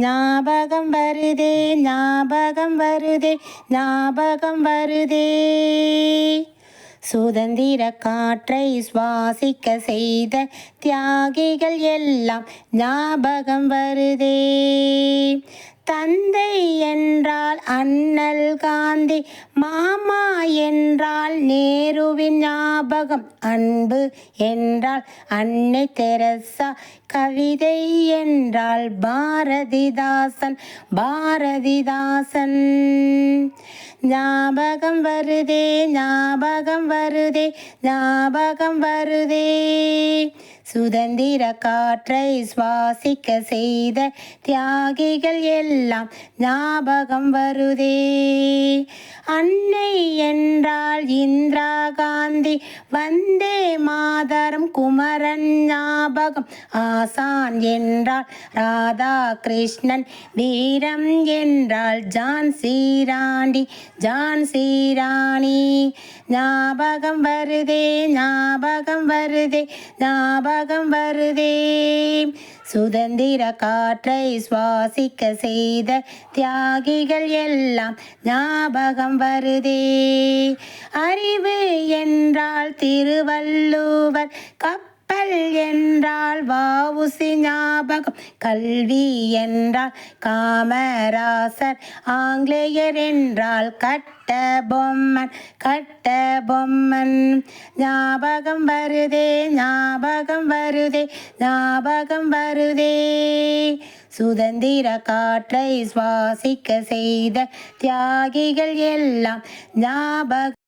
ஞாபகம் வருதே ஞாபகம் வருதே ஞாபகம் வருதே. சுதந்திர காற்றை சுவாசிக்க செய்த தியாகிகள் எல்லாம் ஞாபகம் வருதே. தந்தை என்றால் அண்ணல் காந்தி மாமா என்றால் நேருவின் ஞாபகம் அன்பு என்றால் அன்னை தெரசா. கவிதை என்றால் பாரதிதாசன். பாரதிதாசன். ஞாபகம் வருதே ஞாபகம் வருதே ஞாபகம் வருதே. சுதந்திர காற்றை சுவாசிக்க செய்த தியாகிகள் எல்லாம் ஞாபகம் வருதே. அன்னை என்றால் இந்திரா காந்தி வந்தே மாதரம் குமரன் ஞாபகம். ஆசான் என்றால் ராதா கிருஷ்ணன் வீரம் என்றால் ஜான் சீராண்டி. ஜான் சீராணி ஞாபகம் வருதே ஞாபகம் வருதே ஞாபகம் வருதே. சுதந்திர காற்றை சுவாசிக்க செய்த தியாகிகள் எல்லாம் ஞாபகம் வருதே. அறிவு என்றால் திருவள்ளுவர் கல் என்றால் வாவுசி ஞாபகம் கல்வி என்றால் காமராசர் ஆங்கிலேயர் என்றால் கட்ட பொம்மன் கட்ட பொம்மன். ஞாபகம் வருதே ஞாபகம் வருதே ஞாபகம் வருதே. சுதந்திர காற்றை சுவாசிக்க செய்த தியாகிகள் எல்லாம் ஞாபகம்